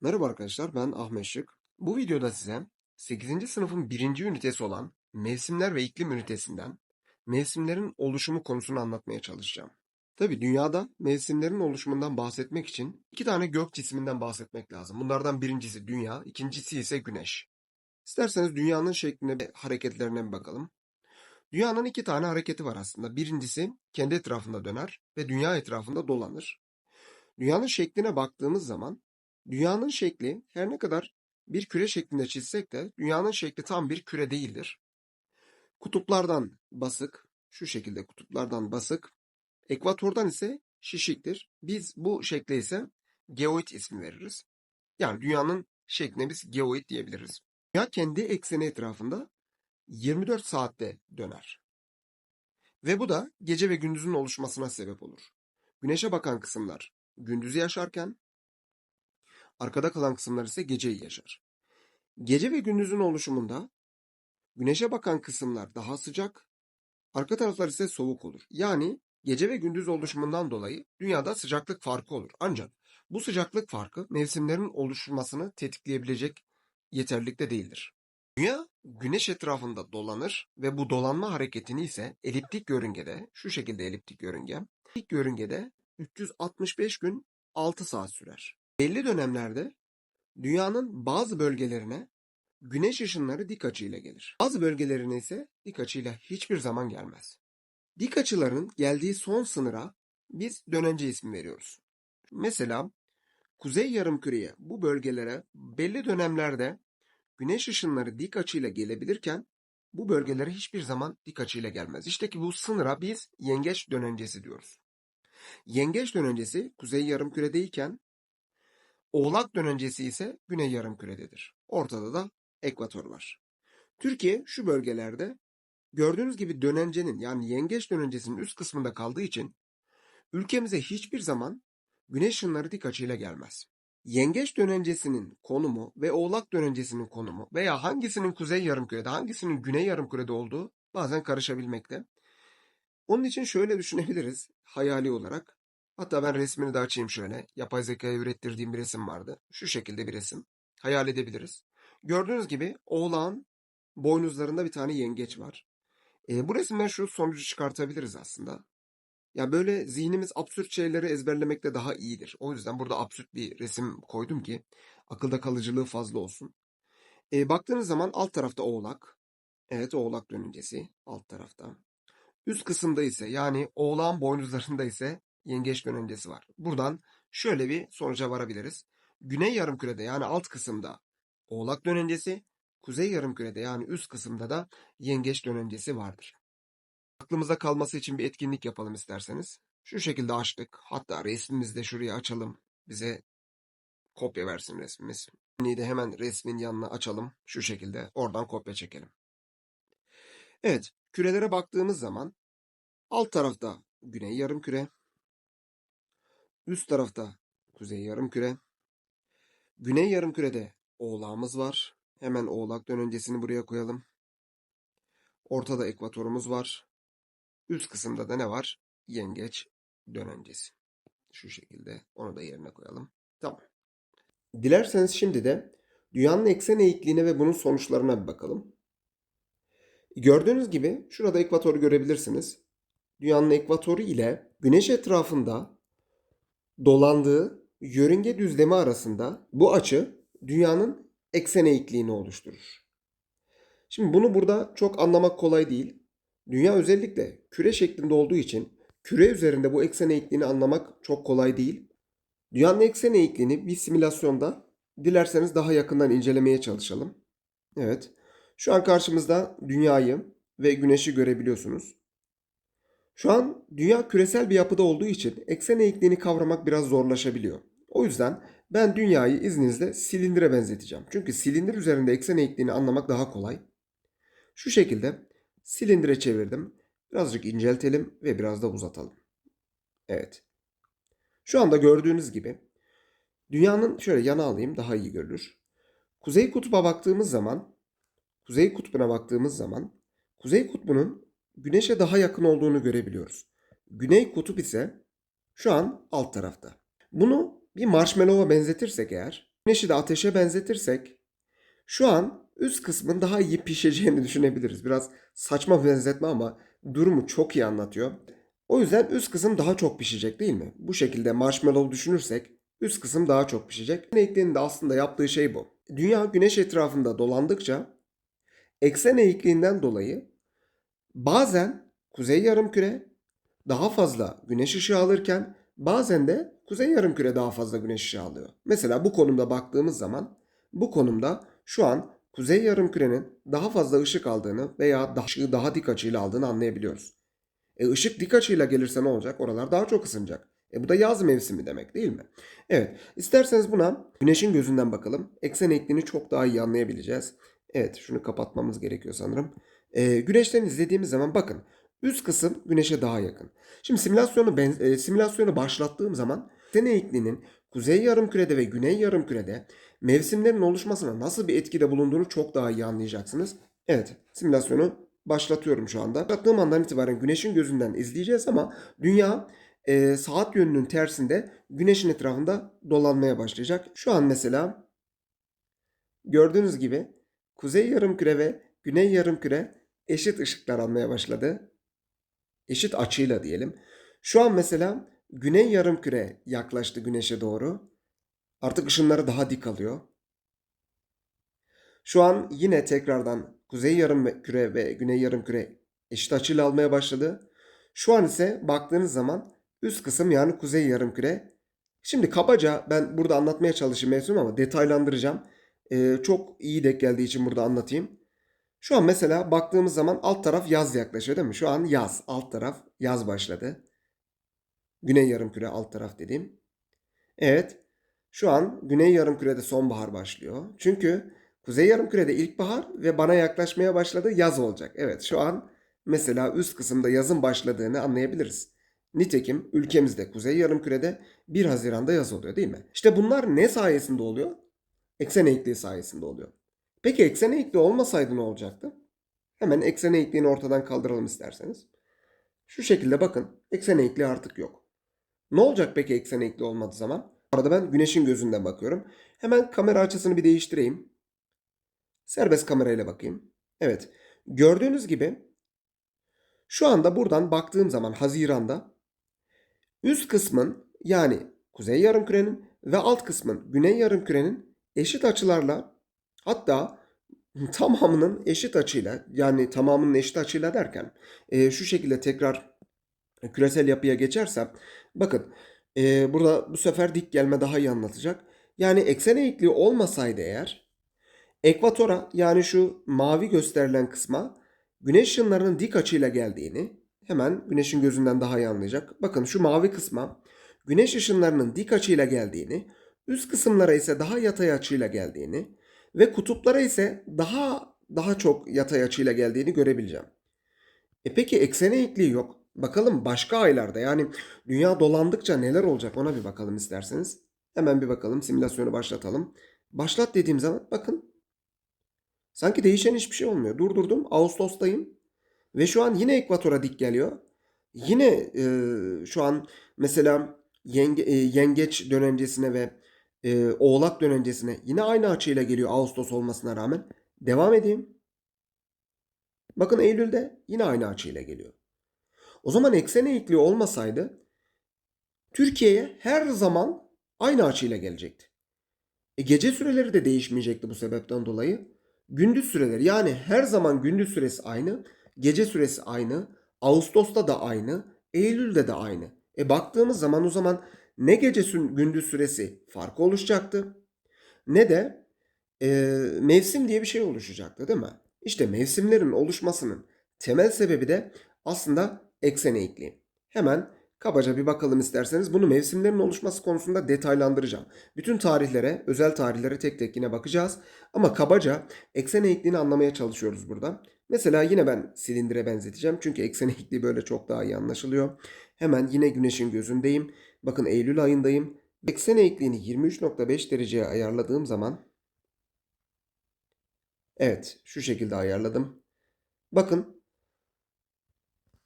Merhaba arkadaşlar, ben Ahmet Şık. Bu videoda size 8. sınıfın 1. ünitesi olan mevsimler ve iklim ünitesinden mevsimlerin oluşumu konusunu anlatmaya çalışacağım. Tabi dünyada mevsimlerin oluşumundan bahsetmek için iki tane gök cisminden bahsetmek lazım. Bunlardan birincisi dünya, ikincisi ise güneş. İsterseniz dünyanın şekline ve hareketlerine bir bakalım. Dünyanın iki tane hareketi var aslında. Birincisi kendi etrafında döner ve dünya etrafında dolanır. Dünyanın şekline baktığımız zaman Dünyanın şekli her ne kadar bir küre şeklinde çizsek de dünyanın şekli tam bir küre değildir. Kutuplardan basık, şu şekilde kutuplardan basık, ekvatordan ise şişiktir. Biz bu şekle ise geoid ismi veririz. Yani dünyanın şekline biz geoid diyebiliriz. Dünya kendi ekseni etrafında 24 saatte döner. Ve bu da gece ve gündüzün oluşmasına sebep olur. Güneşe bakan kısımlar gündüzü yaşarken Arkada kalan kısımlar ise geceyi yaşar. Gece ve gündüzün oluşumunda güneşe bakan kısımlar daha sıcak, arka taraflar ise soğuk olur. Yani gece ve gündüz oluşumundan dolayı dünyada sıcaklık farkı olur. Ancak bu sıcaklık farkı mevsimlerin oluşmasını tetikleyebilecek yeterlikte değildir. Dünya güneş etrafında dolanır ve bu dolanma hareketini ise eliptik yörüngede, şu şekilde eliptik yörünge, eliptik yörüngede 365 gün 6 saat sürer. Belli dönemlerde dünyanın bazı bölgelerine güneş ışınları dik açıyla gelir. Bazı bölgelerine ise dik açıyla hiçbir zaman gelmez. Dik açıların geldiği son sınıra biz dönence ismi veriyoruz. Mesela kuzey yarımküreye bu bölgelere belli dönemlerde güneş ışınları dik açıyla gelebilirken bu bölgelere hiçbir zaman dik açıyla gelmez. İşte ki bu sınıra biz yengeç dönencesi diyoruz. Yengeç dönencesi kuzey yarımküredeyken Oğlak dönencesi ise güney yarımkürededir. Ortada da ekvator var. Türkiye şu bölgelerde gördüğünüz gibi dönencenin yani yengeç dönencesinin üst kısmında kaldığı için ülkemize hiçbir zaman güneş ışınları dik açıyla gelmez. Yengeç dönencesinin konumu ve oğlak dönencesinin konumu veya hangisinin kuzey yarımkürede hangisinin güney yarımkürede olduğu bazen karışabilmekte. Onun için şöyle düşünebiliriz hayali olarak. Hatta ben resmini de açayım şöyle. Yapay zekaya ürettirdiğim bir resim vardı. Şu şekilde bir resim. Hayal edebiliriz. Gördüğünüz gibi oğlağın boynuzlarında bir tane yengeç var. E, bu resimden şu sonucu çıkartabiliriz aslında. Ya böyle zihnimiz absürt şeyleri ezberlemekte daha iyidir. O yüzden burada absürt bir resim koydum ki akılda kalıcılığı fazla olsun. E, baktığınız zaman alt tarafta oğlak. Evet oğlak dönüncesi alt tarafta. Üst kısımda ise yani oğlağın boynuzlarında ise yengeç dönencesi var. Buradan şöyle bir sonuca varabiliriz. Güney yarımkürede yani alt kısımda oğlak dönencesi, kuzey yarımkürede yani üst kısımda da yengeç dönencesi vardır. Aklımızda kalması için bir etkinlik yapalım isterseniz. Şu şekilde açtık. Hatta resmimizi de şuraya açalım. Bize kopya versin resmimiz. de hemen resmin yanına açalım. Şu şekilde oradan kopya çekelim. Evet, kürelere baktığımız zaman alt tarafta güney yarımküre, Üst tarafta kuzey yarımküre. Güney yarımkürede oğlağımız var. Hemen oğlak dönencesini buraya koyalım. Ortada ekvatorumuz var. Üst kısımda da ne var? Yengeç dönencesi. Şu şekilde onu da yerine koyalım. Tamam. Dilerseniz şimdi de dünyanın eksen eğikliğine ve bunun sonuçlarına bir bakalım. Gördüğünüz gibi şurada ekvatoru görebilirsiniz. Dünyanın ekvatoru ile güneş etrafında dolandığı yörünge düzlemi arasında bu açı dünyanın eksen eğikliğini oluşturur. Şimdi bunu burada çok anlamak kolay değil. Dünya özellikle küre şeklinde olduğu için küre üzerinde bu eksen eğikliğini anlamak çok kolay değil. Dünyanın eksen eğikliğini bir simülasyonda dilerseniz daha yakından incelemeye çalışalım. Evet. Şu an karşımızda dünyayı ve güneşi görebiliyorsunuz. Şu an dünya küresel bir yapıda olduğu için eksen eğikliğini kavramak biraz zorlaşabiliyor. O yüzden ben dünyayı izninizle silindire benzeteceğim. Çünkü silindir üzerinde eksen eğikliğini anlamak daha kolay. Şu şekilde silindire çevirdim. Birazcık inceltelim ve biraz da uzatalım. Evet. Şu anda gördüğünüz gibi dünyanın şöyle yana alayım daha iyi görülür. Kuzey kutba baktığımız zaman, kuzey kutbuna baktığımız zaman kuzey kutbunun Güneş'e daha yakın olduğunu görebiliyoruz. Güney kutup ise şu an alt tarafta. Bunu bir marshmallow'a benzetirsek eğer, Güneşi de ateşe benzetirsek şu an üst kısmın daha iyi pişeceğini düşünebiliriz. Biraz saçma benzetme ama durumu çok iyi anlatıyor. O yüzden üst kısım daha çok pişecek değil mi? Bu şekilde marshmallow düşünürsek üst kısım daha çok pişecek. Eğikliğinin de aslında yaptığı şey bu. Dünya güneş etrafında dolandıkça eksen eğikliğinden dolayı bazen kuzey yarımküre daha fazla güneş ışığı alırken bazen de kuzey yarımküre daha fazla güneş ışığı alıyor. Mesela bu konumda baktığımız zaman bu konumda şu an kuzey yarımkürenin daha fazla ışık aldığını veya daha, ışığı daha dik açıyla aldığını anlayabiliyoruz. E ışık dik açıyla gelirse ne olacak? Oralar daha çok ısınacak. E bu da yaz mevsimi demek değil mi? Evet. İsterseniz buna güneşin gözünden bakalım. Eksen eğikliğini çok daha iyi anlayabileceğiz. Evet şunu kapatmamız gerekiyor sanırım. E, güneşten izlediğimiz zaman bakın üst kısım güneşe daha yakın. Şimdi simülasyonu ben, e, simülasyonu başlattığım zaman eksen eğikliğinin kuzey yarımkürede ve güney yarımkürede mevsimlerin oluşmasına nasıl bir etkide bulunduğunu çok daha iyi anlayacaksınız. Evet simülasyonu başlatıyorum şu anda. Başlattığım andan itibaren güneşin gözünden izleyeceğiz ama dünya e, saat yönünün tersinde güneşin etrafında dolanmaya başlayacak. Şu an mesela gördüğünüz gibi kuzey yarımküre ve güney yarımküre eşit ışıklar almaya başladı. Eşit açıyla diyelim. Şu an mesela güney yarımküre yaklaştı güneşe doğru. Artık ışınları daha dik alıyor. Şu an yine tekrardan kuzey yarımküre ve güney yarımküre eşit açıyla almaya başladı. Şu an ise baktığınız zaman üst kısım yani kuzey yarımküre. Şimdi kabaca ben burada anlatmaya çalışayım mevsim ama detaylandıracağım. Ee, çok iyi denk geldiği için burada anlatayım. Şu an mesela baktığımız zaman alt taraf yaz yaklaşıyor değil mi? Şu an yaz. Alt taraf yaz başladı. Güney yarımküre alt taraf dediğim. Evet. Şu an güney yarımkürede sonbahar başlıyor. Çünkü kuzey yarımkürede ilkbahar ve bana yaklaşmaya başladı yaz olacak. Evet şu an mesela üst kısımda yazın başladığını anlayabiliriz. Nitekim ülkemizde kuzey yarımkürede 1 Haziran'da yaz oluyor değil mi? İşte bunlar ne sayesinde oluyor? Eksen eğikliği sayesinde oluyor. Peki eksen eğikliği olmasaydı ne olacaktı? Hemen eksen eğikliğini ortadan kaldıralım isterseniz. Şu şekilde bakın eksen eğikliği artık yok. Ne olacak peki eksen eğikliği olmadığı zaman? Arada ben güneşin gözünden bakıyorum. Hemen kamera açısını bir değiştireyim. Serbest kamerayla bakayım. Evet. Gördüğünüz gibi şu anda buradan baktığım zaman Haziran'da üst kısmın yani kuzey yarımkürenin ve alt kısmın güney yarımkürenin eşit açılarla hatta tamamının eşit açıyla yani tamamının eşit açıyla derken e, şu şekilde tekrar küresel yapıya geçersem bakın e, burada bu sefer dik gelme daha iyi anlatacak. Yani eksen eğikliği olmasaydı eğer ekvatora yani şu mavi gösterilen kısma güneş ışınlarının dik açıyla geldiğini hemen güneşin gözünden daha iyi anlayacak. Bakın şu mavi kısma güneş ışınlarının dik açıyla geldiğini, üst kısımlara ise daha yatay açıyla geldiğini ve kutuplara ise daha daha çok yatay açıyla geldiğini görebileceğim. E peki eksen eğikliği yok. Bakalım başka aylarda yani dünya dolandıkça neler olacak ona bir bakalım isterseniz. Hemen bir bakalım simülasyonu başlatalım. Başlat dediğim zaman bakın sanki değişen hiçbir şey olmuyor. Durdurdum Ağustos'tayım ve şu an yine ekvatora dik geliyor. Yine e, şu an mesela yenge, e, yengeç dönencesine ve e, oğlak dönencesine yine aynı açıyla geliyor Ağustos olmasına rağmen. Devam edeyim. Bakın Eylül'de yine aynı açıyla geliyor. O zaman eksen eğikliği olmasaydı Türkiye'ye her zaman aynı açıyla gelecekti. E gece süreleri de değişmeyecekti bu sebepten dolayı. Gündüz süreleri yani her zaman gündüz süresi aynı, gece süresi aynı, Ağustos'ta da aynı, Eylül'de de aynı. E baktığımız zaman o zaman ne gece gündüz süresi farkı oluşacaktı ne de e, mevsim diye bir şey oluşacaktı değil mi? İşte mevsimlerin oluşmasının temel sebebi de aslında eksen eğikliği. Hemen kabaca bir bakalım isterseniz. Bunu mevsimlerin oluşması konusunda detaylandıracağım. Bütün tarihlere, özel tarihlere tek tek yine bakacağız. Ama kabaca eksen eğikliğini anlamaya çalışıyoruz burada. Mesela yine ben silindire benzeteceğim. Çünkü eksen eğikliği böyle çok daha iyi anlaşılıyor. Hemen yine güneşin gözündeyim. Bakın Eylül ayındayım. Eksen eğikliğini 23.5 dereceye ayarladığım zaman Evet şu şekilde ayarladım. Bakın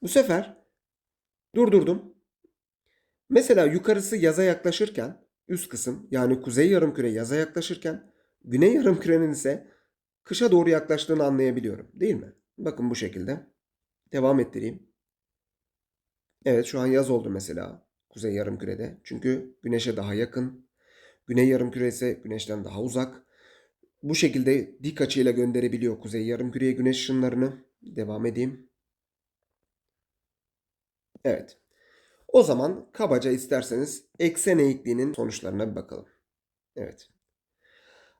bu sefer durdurdum. Mesela yukarısı yaza yaklaşırken üst kısım yani kuzey yarımküre yaza yaklaşırken güney yarımkürenin ise kışa doğru yaklaştığını anlayabiliyorum değil mi? Bakın bu şekilde. Devam ettireyim. Evet şu an yaz oldu mesela kuzey yarımkürede. Çünkü güneşe daha yakın. Güney yarımküre ise güneşten daha uzak. Bu şekilde dik açıyla gönderebiliyor kuzey yarımküreye güneş ışınlarını. Devam edeyim. Evet. O zaman kabaca isterseniz eksen eğikliğinin sonuçlarına bir bakalım. Evet.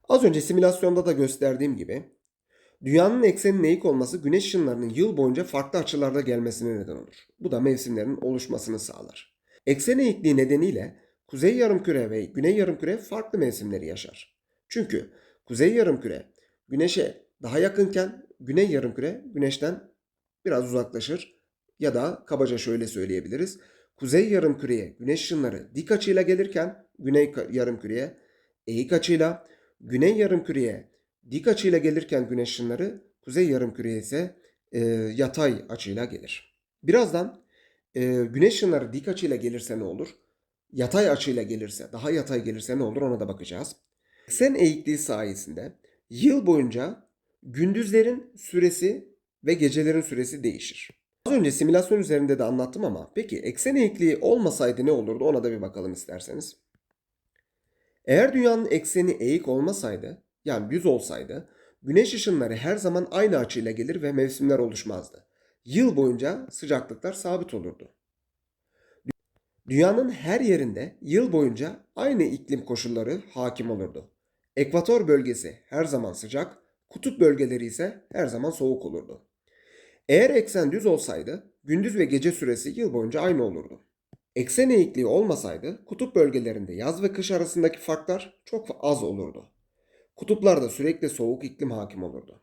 Az önce simülasyonda da gösterdiğim gibi dünyanın ekseninin eğik olması güneş ışınlarının yıl boyunca farklı açılarda gelmesine neden olur. Bu da mevsimlerin oluşmasını sağlar. Eksen eğikliği nedeniyle kuzey yarımküre ve güney yarımküre farklı mevsimleri yaşar. Çünkü kuzey yarımküre güneşe daha yakınken güney yarımküre güneşten biraz uzaklaşır ya da kabaca şöyle söyleyebiliriz. Kuzey yarımküreye güneş ışınları dik açıyla gelirken güney yarımküreye eğik açıyla, güney yarımküreye dik açıyla gelirken güneş ışınları kuzey yarımküreye ise e, yatay açıyla gelir. Birazdan e, güneş ışınları dik açıyla gelirse ne olur? Yatay açıyla gelirse, daha yatay gelirse ne olur ona da bakacağız. Eksen eğikliği sayesinde yıl boyunca gündüzlerin süresi ve gecelerin süresi değişir. Az önce simülasyon üzerinde de anlattım ama peki eksen eğikliği olmasaydı ne olurdu ona da bir bakalım isterseniz. Eğer dünyanın ekseni eğik olmasaydı, yani düz olsaydı, güneş ışınları her zaman aynı açıyla gelir ve mevsimler oluşmazdı. Yıl boyunca sıcaklıklar sabit olurdu. Dünyanın her yerinde yıl boyunca aynı iklim koşulları hakim olurdu. Ekvator bölgesi her zaman sıcak, kutup bölgeleri ise her zaman soğuk olurdu. Eğer eksen düz olsaydı gündüz ve gece süresi yıl boyunca aynı olurdu. Eksen eğikliği olmasaydı kutup bölgelerinde yaz ve kış arasındaki farklar çok az olurdu. Kutuplarda sürekli soğuk iklim hakim olurdu.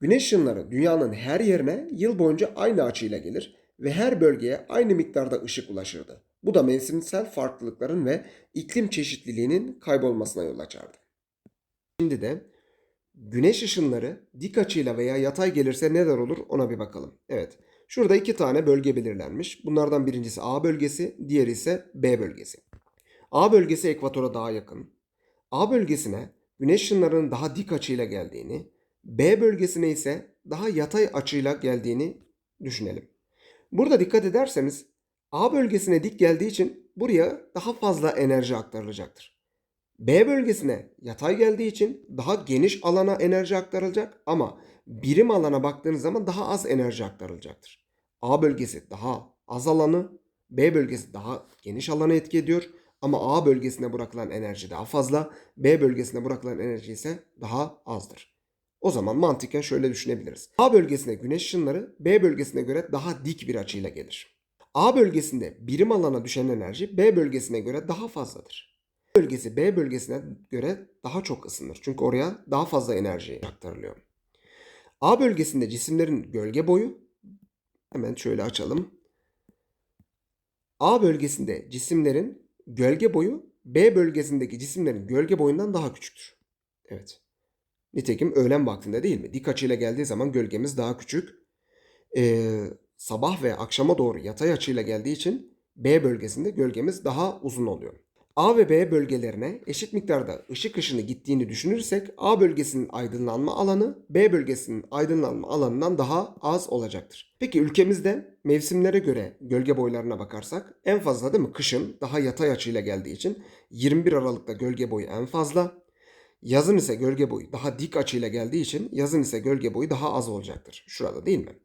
Güneş ışınları dünyanın her yerine yıl boyunca aynı açıyla gelir ve her bölgeye aynı miktarda ışık ulaşırdı. Bu da mevsimsel farklılıkların ve iklim çeşitliliğinin kaybolmasına yol açardı. Şimdi de güneş ışınları dik açıyla veya yatay gelirse neler olur ona bir bakalım. Evet. Şurada iki tane bölge belirlenmiş. Bunlardan birincisi A bölgesi, diğeri ise B bölgesi. A bölgesi ekvatora daha yakın. A bölgesine güneş ışınlarının daha dik açıyla geldiğini, B bölgesine ise daha yatay açıyla geldiğini düşünelim. Burada dikkat ederseniz A bölgesine dik geldiği için buraya daha fazla enerji aktarılacaktır. B bölgesine yatay geldiği için daha geniş alana enerji aktarılacak ama birim alana baktığınız zaman daha az enerji aktarılacaktır. A bölgesi daha az alanı, B bölgesi daha geniş alanı etki ediyor ama A bölgesine bırakılan enerji daha fazla, B bölgesine bırakılan enerji ise daha azdır. O zaman mantıken şöyle düşünebiliriz. A bölgesine güneş ışınları B bölgesine göre daha dik bir açıyla gelir. A bölgesinde birim alana düşen enerji B bölgesine göre daha fazladır. A bölgesi B bölgesine göre daha çok ısınır. Çünkü oraya daha fazla enerji aktarılıyor. A bölgesinde cisimlerin gölge boyu hemen şöyle açalım. A bölgesinde cisimlerin gölge boyu B bölgesindeki cisimlerin gölge boyundan daha küçüktür. Evet. Nitekim öğlen vaktinde değil mi? Dik açıyla geldiği zaman gölgemiz daha küçük. Ee, sabah ve akşama doğru yatay açıyla geldiği için B bölgesinde gölgemiz daha uzun oluyor. A ve B bölgelerine eşit miktarda ışık ışını gittiğini düşünürsek A bölgesinin aydınlanma alanı B bölgesinin aydınlanma alanından daha az olacaktır. Peki ülkemizde mevsimlere göre gölge boylarına bakarsak en fazla değil mi? Kışın daha yatay açıyla geldiği için 21 Aralık'ta gölge boyu en fazla. Yazın ise gölge boyu daha dik açıyla geldiği için yazın ise gölge boyu daha az olacaktır. Şurada değil mi?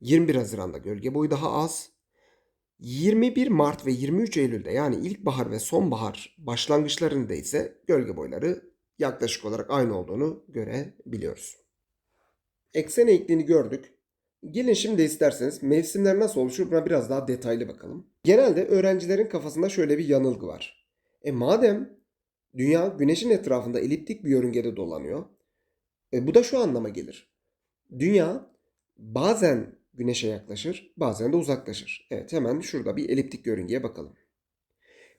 21 Haziran'da gölge boyu daha az. 21 Mart ve 23 Eylül'de yani ilkbahar ve sonbahar başlangıçlarında ise gölge boyları yaklaşık olarak aynı olduğunu görebiliyoruz. Eksen eğikliğini gördük. Gelin şimdi isterseniz mevsimler nasıl oluşur buna biraz daha detaylı bakalım. Genelde öğrencilerin kafasında şöyle bir yanılgı var. E madem dünya güneşin etrafında eliptik bir yörüngede dolanıyor. E bu da şu anlama gelir. Dünya bazen güneşe yaklaşır, bazen de uzaklaşır. Evet hemen şurada bir eliptik yörüngeye bakalım.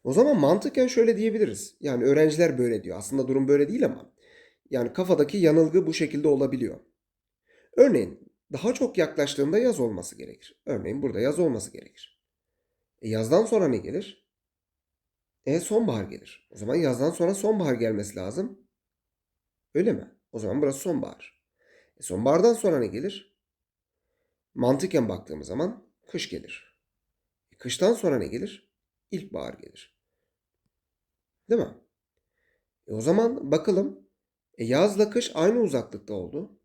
O zaman mantıken şöyle diyebiliriz. Yani öğrenciler böyle diyor. Aslında durum böyle değil ama. Yani kafadaki yanılgı bu şekilde olabiliyor. Örneğin daha çok yaklaştığında yaz olması gerekir. Örneğin burada yaz olması gerekir. E yazdan sonra ne gelir? E sonbahar gelir. O zaman yazdan sonra sonbahar gelmesi lazım. Öyle mi? O zaman burası sonbahar. E sonbahardan sonra ne gelir? Mantıken baktığımız zaman kış gelir. E kıştan sonra ne gelir? İlkbahar gelir. Değil mi? E o zaman bakalım. E yazla kış aynı uzaklıkta oldu.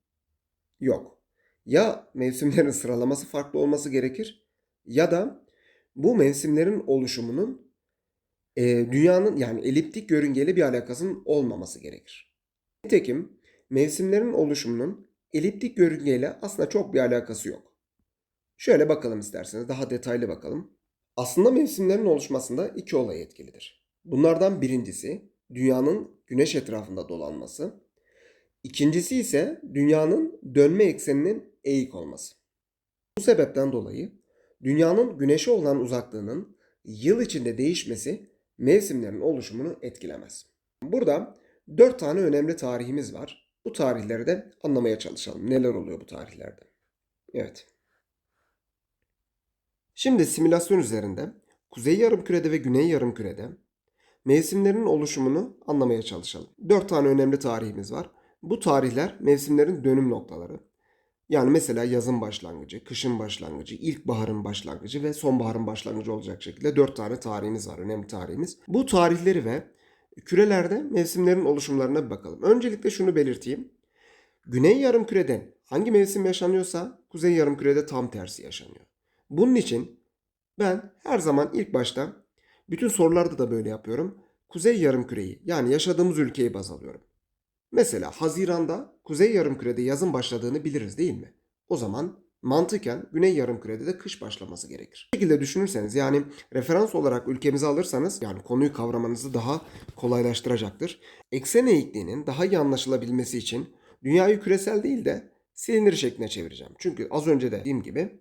Yok. Ya mevsimlerin sıralaması farklı olması gerekir ya da bu mevsimlerin oluşumunun e, dünyanın yani eliptik yörüngeyle bir alakasının olmaması gerekir. Nitekim mevsimlerin oluşumunun eliptik yörüngeyle aslında çok bir alakası yok. Şöyle bakalım isterseniz daha detaylı bakalım. Aslında mevsimlerin oluşmasında iki olay etkilidir. Bunlardan birincisi dünyanın güneş etrafında dolanması. İkincisi ise dünyanın dönme ekseninin eğik olması. Bu sebepten dolayı dünyanın güneşe olan uzaklığının yıl içinde değişmesi mevsimlerin oluşumunu etkilemez. Burada dört tane önemli tarihimiz var. Bu tarihleri de anlamaya çalışalım. Neler oluyor bu tarihlerde? Evet. Şimdi simülasyon üzerinde kuzey yarımkürede ve güney yarımkürede mevsimlerin oluşumunu anlamaya çalışalım. Dört tane önemli tarihimiz var. Bu tarihler mevsimlerin dönüm noktaları. Yani mesela yazın başlangıcı, kışın başlangıcı, ilkbaharın başlangıcı ve sonbaharın başlangıcı olacak şekilde dört tane tarihimiz var, önemli tarihimiz. Bu tarihleri ve kürelerde mevsimlerin oluşumlarına bir bakalım. Öncelikle şunu belirteyim. Güney yarımkürede hangi mevsim yaşanıyorsa kuzey yarımkürede tam tersi yaşanıyor. Bunun için ben her zaman ilk başta bütün sorularda da böyle yapıyorum. Kuzey yarımküreyi yani yaşadığımız ülkeyi baz alıyorum. Mesela Haziran'da Kuzey Yarımküre'de yazın başladığını biliriz değil mi? O zaman mantıken Güney Yarımküre'de de kış başlaması gerekir. Bu şekilde düşünürseniz yani referans olarak ülkemizi alırsanız yani konuyu kavramanızı daha kolaylaştıracaktır. Eksen eğikliğinin daha iyi anlaşılabilmesi için dünyayı küresel değil de silindir şekline çevireceğim. Çünkü az önce de dediğim gibi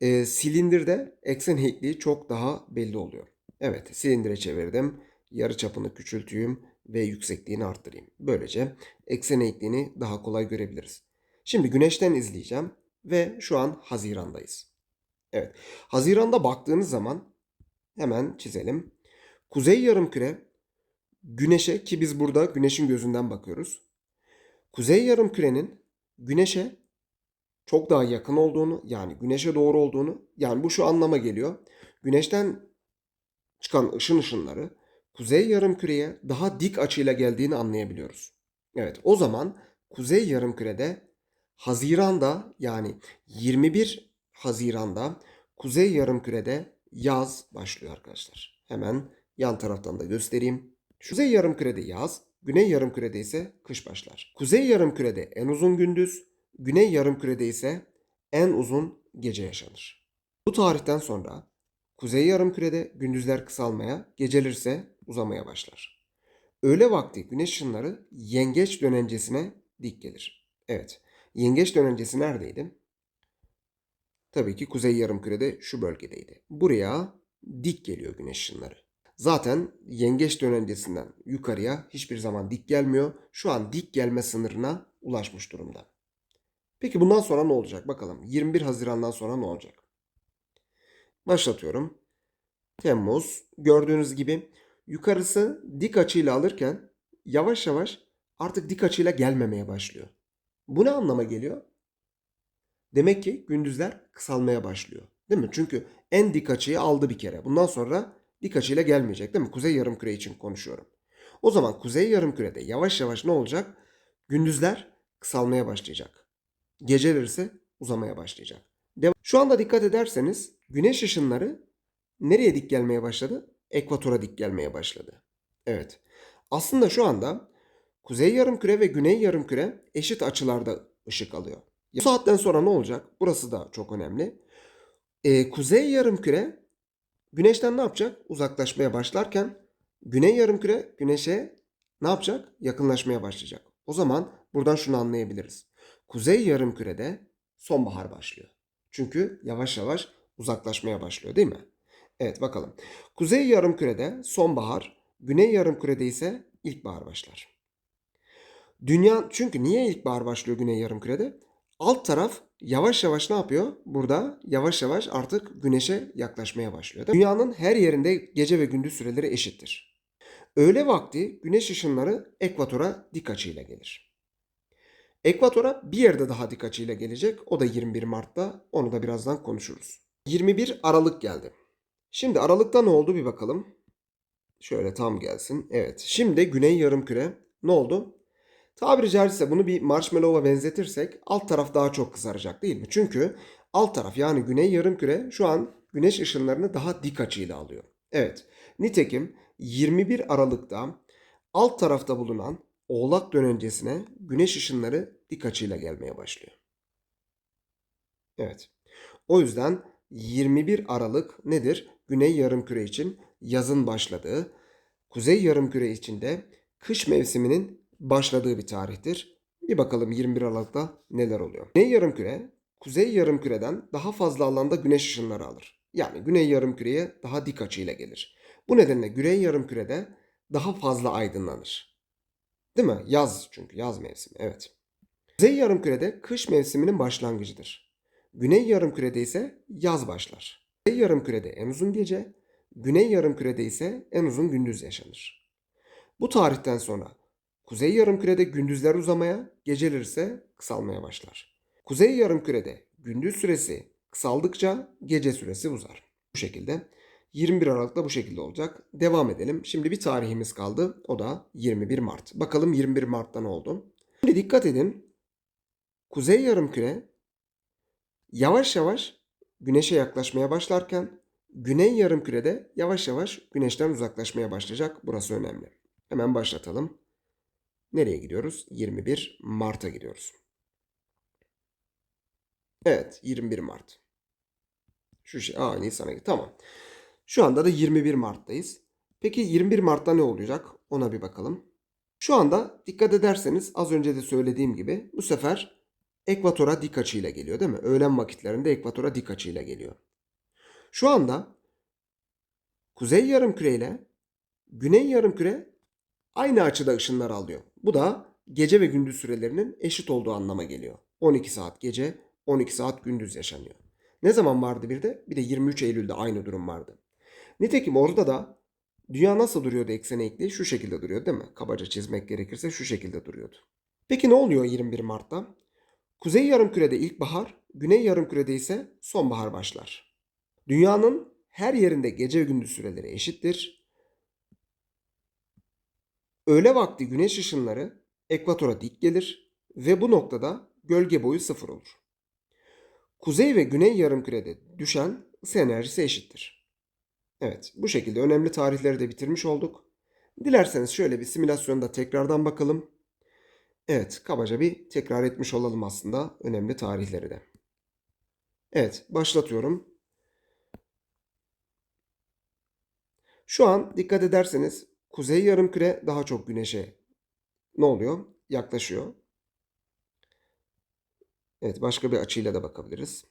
e, silindirde eksen eğikliği çok daha belli oluyor. Evet silindire çevirdim. Yarı çapını küçülteyim ve yüksekliğini arttırayım. Böylece eksen eğikliğini daha kolay görebiliriz. Şimdi güneşten izleyeceğim ve şu an Haziran'dayız. Evet. Haziran'da baktığınız zaman hemen çizelim. Kuzey yarımküre güneşe ki biz burada güneşin gözünden bakıyoruz. Kuzey yarımkürenin güneşe çok daha yakın olduğunu yani güneşe doğru olduğunu yani bu şu anlama geliyor. Güneşten çıkan ışın ışınları kuzey yarımküreye daha dik açıyla geldiğini anlayabiliyoruz. Evet o zaman kuzey yarımkürede Haziran'da yani 21 Haziran'da kuzey yarımkürede yaz başlıyor arkadaşlar. Hemen yan taraftan da göstereyim. Kuzey yarımkürede yaz, güney yarımkürede ise kış başlar. Kuzey yarımkürede en uzun gündüz, güney yarımkürede ise en uzun gece yaşanır. Bu tarihten sonra kuzey yarımkürede gündüzler kısalmaya, geceler ise uzamaya başlar. Öğle vakti güneş ışınları yengeç dönencesine dik gelir. Evet, yengeç dönencesi neredeydi? Tabii ki kuzey yarımkürede şu bölgedeydi. Buraya dik geliyor güneş ışınları. Zaten yengeç dönencesinden yukarıya hiçbir zaman dik gelmiyor. Şu an dik gelme sınırına ulaşmış durumda. Peki bundan sonra ne olacak? Bakalım 21 Haziran'dan sonra ne olacak? Başlatıyorum. Temmuz gördüğünüz gibi yukarısı dik açıyla alırken yavaş yavaş artık dik açıyla gelmemeye başlıyor. Bu ne anlama geliyor? Demek ki gündüzler kısalmaya başlıyor. Değil mi? Çünkü en dik açıyı aldı bir kere. Bundan sonra dik açıyla gelmeyecek değil mi? Kuzey yarımküre için konuşuyorum. O zaman kuzey yarımkürede yavaş yavaş ne olacak? Gündüzler kısalmaya başlayacak. Geceler ise uzamaya başlayacak. Şu anda dikkat ederseniz güneş ışınları nereye dik gelmeye başladı? Ekvatora dik gelmeye başladı. Evet. Aslında şu anda kuzey yarımküre ve güney yarımküre eşit açılarda ışık alıyor. Bu saatten sonra ne olacak? Burası da çok önemli. Ee, kuzey yarımküre güneşten ne yapacak? Uzaklaşmaya başlarken güney yarımküre güneşe ne yapacak? Yakınlaşmaya başlayacak. O zaman buradan şunu anlayabiliriz. Kuzey yarımkürede sonbahar başlıyor. Çünkü yavaş yavaş uzaklaşmaya başlıyor değil mi? Evet bakalım. Kuzey yarımkürede sonbahar, güney yarımkürede ise ilkbahar başlar. Dünya çünkü niye ilkbahar başlıyor güney yarımkürede? Alt taraf yavaş yavaş ne yapıyor? Burada yavaş yavaş artık güneşe yaklaşmaya başlıyor. Dünyanın her yerinde gece ve gündüz süreleri eşittir. Öğle vakti güneş ışınları ekvatora dik açıyla gelir. Ekvatora bir yerde daha dik açıyla gelecek. O da 21 Mart'ta. Onu da birazdan konuşuruz. 21 Aralık geldi. Şimdi Aralık'ta ne oldu bir bakalım. Şöyle tam gelsin. Evet. Şimdi Güney Yarımküre ne oldu? Tabiri caizse bunu bir marshmallow'a benzetirsek alt taraf daha çok kızaracak değil mi? Çünkü alt taraf yani Güney Yarımküre şu an güneş ışınlarını daha dik açıyla alıyor. Evet. Nitekim 21 Aralık'ta alt tarafta bulunan Oğlak dönencesine güneş ışınları dik açıyla gelmeye başlıyor. Evet. O yüzden 21 Aralık nedir? Güney yarımküre için yazın başladığı, kuzey yarımküre için de kış mevsiminin başladığı bir tarihtir. Bir bakalım 21 Aralık'ta neler oluyor. Güney yarımküre, kuzey yarımküreden daha fazla alanda güneş ışınları alır. Yani güney yarımküreye daha dik açıyla gelir. Bu nedenle güney yarımkürede daha fazla aydınlanır. Değil mi? Yaz çünkü yaz mevsimi evet. Kuzey yarımkürede kış mevsiminin başlangıcıdır. Güney yarımkürede ise yaz başlar. Kuzey yarımkürede en uzun gece, güney yarımkürede ise en uzun gündüz yaşanır. Bu tarihten sonra kuzey yarımkürede gündüzler uzamaya, geceler ise kısalmaya başlar. Kuzey yarımkürede gündüz süresi kısaldıkça gece süresi uzar. Bu şekilde 21 Aralık'ta bu şekilde olacak. Devam edelim. Şimdi bir tarihimiz kaldı. O da 21 Mart. Bakalım 21 Mart'ta ne oldu? Şimdi dikkat edin. Kuzey yarımküre yavaş yavaş güneşe yaklaşmaya başlarken güney yarımkürede yavaş yavaş güneşten uzaklaşmaya başlayacak. Burası önemli. Hemen başlatalım. Nereye gidiyoruz? 21 Mart'a gidiyoruz. Evet, 21 Mart. Şu şey, aa Nisan'a gidiyor. Tamam. Şu anda da 21 Mart'tayız. Peki 21 Mart'ta ne olacak? Ona bir bakalım. Şu anda dikkat ederseniz az önce de söylediğim gibi bu sefer ekvatora dik açıyla geliyor değil mi? Öğlen vakitlerinde ekvatora dik açıyla geliyor. Şu anda kuzey yarımküre ile güney yarımküre aynı açıda ışınlar alıyor. Bu da gece ve gündüz sürelerinin eşit olduğu anlama geliyor. 12 saat gece, 12 saat gündüz yaşanıyor. Ne zaman vardı bir de? Bir de 23 Eylül'de aynı durum vardı. Nitekim orada da dünya nasıl duruyordu eksene ekli? Şu şekilde duruyor değil mi? Kabaca çizmek gerekirse şu şekilde duruyordu. Peki ne oluyor 21 Mart'ta? Kuzey yarımkürede ilkbahar, güney yarımkürede ise sonbahar başlar. Dünyanın her yerinde gece ve gündüz süreleri eşittir. Öğle vakti güneş ışınları ekvatora dik gelir ve bu noktada gölge boyu sıfır olur. Kuzey ve güney yarımkürede düşen ısı enerjisi eşittir. Evet, bu şekilde önemli tarihleri de bitirmiş olduk. Dilerseniz şöyle bir simülasyonda tekrardan bakalım. Evet, kabaca bir tekrar etmiş olalım aslında önemli tarihleri de. Evet, başlatıyorum. Şu an dikkat ederseniz kuzey yarımküre daha çok güneşe ne oluyor? Yaklaşıyor. Evet, başka bir açıyla da bakabiliriz.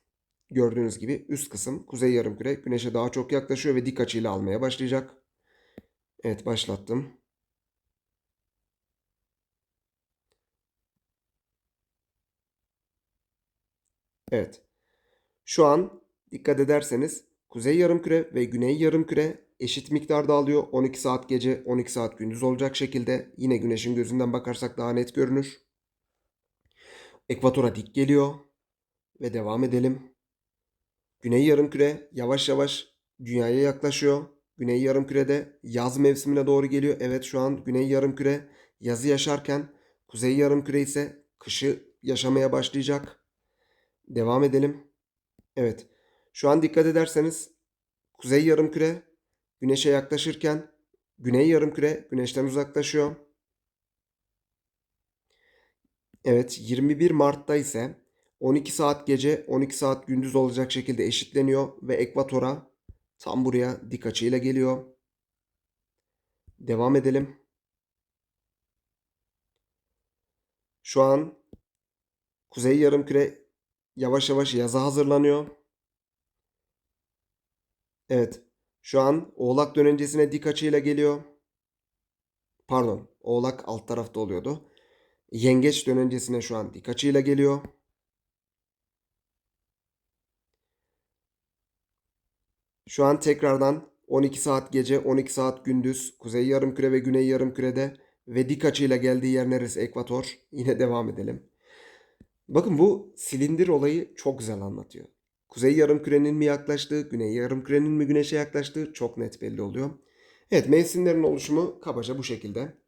Gördüğünüz gibi üst kısım kuzey yarımküre güneşe daha çok yaklaşıyor ve dik açıyla almaya başlayacak. Evet, başlattım. Evet. Şu an dikkat ederseniz kuzey yarımküre ve güney yarımküre eşit miktarda alıyor. 12 saat gece, 12 saat gündüz olacak şekilde. Yine güneşin gözünden bakarsak daha net görünür. Ekvatora dik geliyor. Ve devam edelim. Güney yarımküre yavaş yavaş dünyaya yaklaşıyor. Güney yarımkürede yaz mevsimine doğru geliyor. Evet şu an güney yarımküre yazı yaşarken kuzey yarımküre ise kışı yaşamaya başlayacak. Devam edelim. Evet. Şu an dikkat ederseniz kuzey yarımküre güneşe yaklaşırken güney yarımküre güneşten uzaklaşıyor. Evet 21 Mart'ta ise 12 saat gece 12 saat gündüz olacak şekilde eşitleniyor ve ekvatora tam buraya dik açıyla geliyor. Devam edelim. Şu an kuzey yarımküre yavaş yavaş yaza hazırlanıyor. Evet. Şu an Oğlak dönencesine dik açıyla geliyor. Pardon. Oğlak alt tarafta oluyordu. Yengeç dönencesine şu an dik açıyla geliyor. Şu an tekrardan 12 saat gece, 12 saat gündüz, kuzey yarımküre ve güney yarımkürede ve dik açıyla geldiği yer neresi? Ekvator. Yine devam edelim. Bakın bu silindir olayı çok güzel anlatıyor. Kuzey yarımkürenin mi yaklaştığı, güney yarımkürenin mi güneşe yaklaştığı çok net belli oluyor. Evet mevsimlerin oluşumu kabaca bu şekilde.